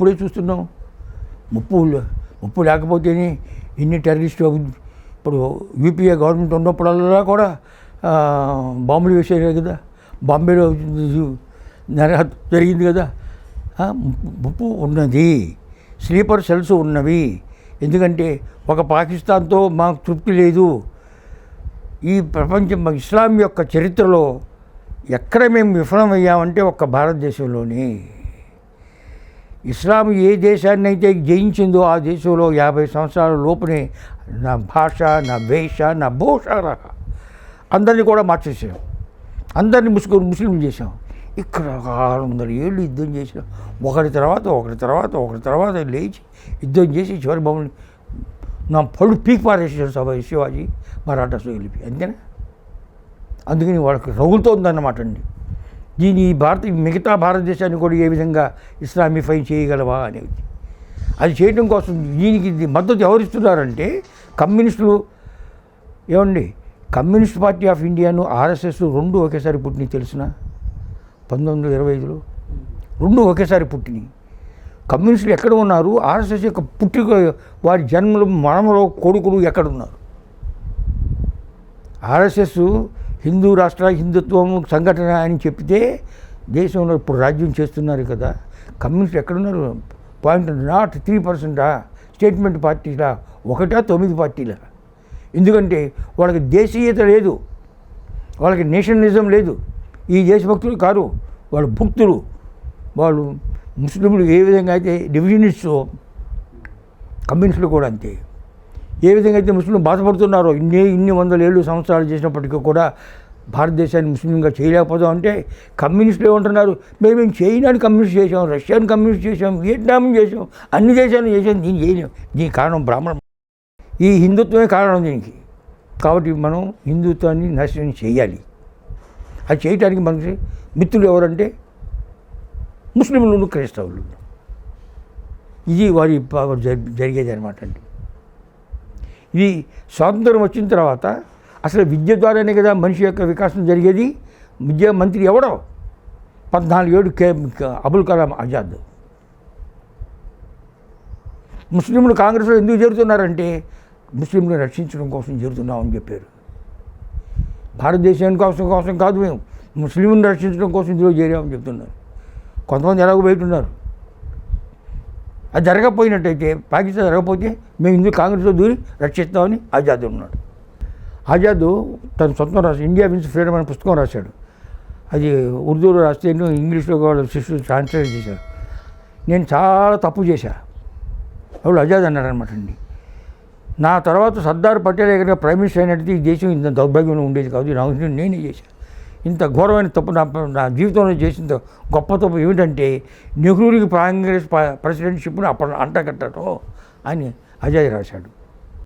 ఇప్పుడే చూస్తున్నాం. ముప్పు ముప్పు లేకపోతేనే ఇన్ని టెర్రరిస్ట్ ఇప్పుడు యూపీఏ గవర్నమెంట్ ఉన్నప్పుడల్లా కూడా బాంబులు వేసేది కదా. బాంబేలో జరిగింది కదా. ముప్పు- ముప్పు ఉన్నది. స్లీపర్ సెల్స్ ఉన్నవి. ఎందుకంటే ఒక పాకిస్తాన్తో మాకు తృప్తి లేదు. ఈ ప్రపంచం ఇస్లాం యొక్క చరిత్రలో ఎక్కడ మేము విఫలమయ్యామంటే ఒక్క భారతదేశంలోనే. ఇస్లాం ఏ దేశాన్ని అయితే జయించిందో ఆ దేశంలో యాభై సంవత్సరాల లోపునే నా భాష నా వేష నా భూష అందరినీ కూడా మార్చేసాం అందరినీ ముసుగు ముస్లిం చేసాం ఇక్కడ ఆరు వందల ఏళ్ళు యుద్ధం చేసిన ఒకరి తర్వాత ఒకరి తర్వాత ఒకరి తర్వాత లేచి యుద్ధం చేసి చివరి మమ్మల్ని నా పళ్ళు పీక్ పారేసాడు సభ శివాజీ మరాఠా వెళ్ళి అంతేనా? అందుకని వాళ్ళకి రగులుతోందన్నమాట అండి. దీని ఈ భారత మిగతా భారతదేశాన్ని కూడా ఏ విధంగా ఇస్లామిఫై చేయగలవా అనేది. అది చేయడం కోసం దీనికి మద్దతు ఎవరిస్తున్నారంటే కమ్యూనిస్టులు. ఏమండి? కమ్యూనిస్ట్ పార్టీ ఆఫ్ ఇండియాను ఆర్ఎస్ఎస్ రెండు ఒకేసారి పుట్టినాయి తెలిసిన? పంతొమ్మిది వందల ఇరవై ఐదులో. రెండు ఒకేసారి పుట్టినాయి. కమ్యూనిస్టులు ఎక్కడ ఉన్నారు? ఆర్ఎస్ఎస్ యొక్క పుట్టుక వారి జన్మలు మనములో కొడుకులు ఎక్కడ ఉన్నారు? ఆర్ఎస్ఎస్ హిందూ రాష్ట్ర హిందుత్వం సంఘటన అని చెప్తే దేశంలో ఇప్పుడు రాజ్యం చేస్తున్నారు కదా. కమ్యూనిస్ట్ ఎక్కడున్నారు? పాయింట్ నాట్ త్రీ పర్సెంటా? స్టేట్మెంట్ పార్టీలా? ఒకటా తొమ్మిది పార్టీలా? ఎందుకంటే వాళ్ళకి దేశీయత లేదు. వాళ్ళకి నేషనలిజం లేదు. ఈ దేశభక్తులు కారు. వాళ్ళు భక్తులు. వాళ్ళు ముస్లింలు ఏ విధంగా అయితే డివిజనిస్టు కమ్యూనిస్టులు కూడా అంతే. ఏ విధంగా అయితే ముస్లింలు బాధపడుతున్నారో ఇన్ని ఇన్ని వందల ఏళ్ళు సంవత్సరాలు చేసినప్పటికీ కూడా భారతదేశాన్ని ముస్లింగా చేయలేకపోదాం అంటే కమ్యూనిస్టులు ఏమంటున్నారు? మేము చైనాని కమ్యూనిస్ట్ చేసాం రష్యాని కమ్యూనిస్ట్ చేసాం వియట్నాం చేసాం అన్ని దేశాలను చేసాం దీన్ని చేయలేం దీనికి కారణం బ్రాహ్మణం. ఈ హిందుత్వమే కారణం దీనికి. కాబట్టి మనం హిందుత్వాన్ని నాశనం చేయాలి. అది చేయటానికి మనకి మిత్రులు ఎవరంటే ముస్లింలు క్రైస్తవులు. ఇది వారి జరిగేది అనమాట అండి. ఇది స్వాతంత్రం వచ్చిన తర్వాత అసలు విద్య ద్వారానే కదా మనిషి యొక్క వికాసం జరిగేది. విద్యా మంత్రి ఎవడో? పద్నాలుగు ఏడు కే అబుల్ కలాం ఆజాద్. ముస్లింలు కాంగ్రెస్లో ఎందుకు చేరుతున్నారంటే ముస్లింలు రక్షించడం కోసం చేరుతున్నామని చెప్పారు. భారతదేశానికి కోసం కోసం కాదు మేము. ముస్లింలను రక్షించడం కోసం ఇందులో చేరామని చెప్తున్నారు. కొంతమంది ఎలాగో బయట ఉన్నారు. అది జరగకపోయినట్టయితే పాకిస్తాన్ జరగకపోతే మేము ఇందుకు కాంగ్రెస్లో దూరి రక్షిస్తామని ఆజాద్ ఉన్నాడు. ఆజాద్ తన సొంతం రాసి ఇండియా విన్స్ ఫ్రీడమ్ అనే పుస్తకం రాశాడు. అది ఉర్దూలో రాస్తే ఎన్నో ఇంగ్లీష్లో వాళ్ళ శిష్యులు ట్రాన్స్లేట్ చేశారు. నేను చాలా తప్పు చేశా. అప్పుడు ఆజాద్ అన్నాడు అనమాట అండి. నా తర్వాత సర్దార్ పటేల్ దగ్గర ప్రైమ్ మినిస్టర్ అయినట్టు ఈ దేశం ఇంత దౌర్భాగ్యంలో ఉండేది కాదు. నా నేను నేనే చేశాను ఇంత ఘోరమైన తప్పు నా నా జీవితంలో చేసిన గొప్ప తప్పు ఏమిటంటే నెహ్రూకి కాంగ్రెస్ ప్రెసిడెంట్షిప్ను అప్పుడు అంటగట్టడం అని అజయ్ రాశాడు.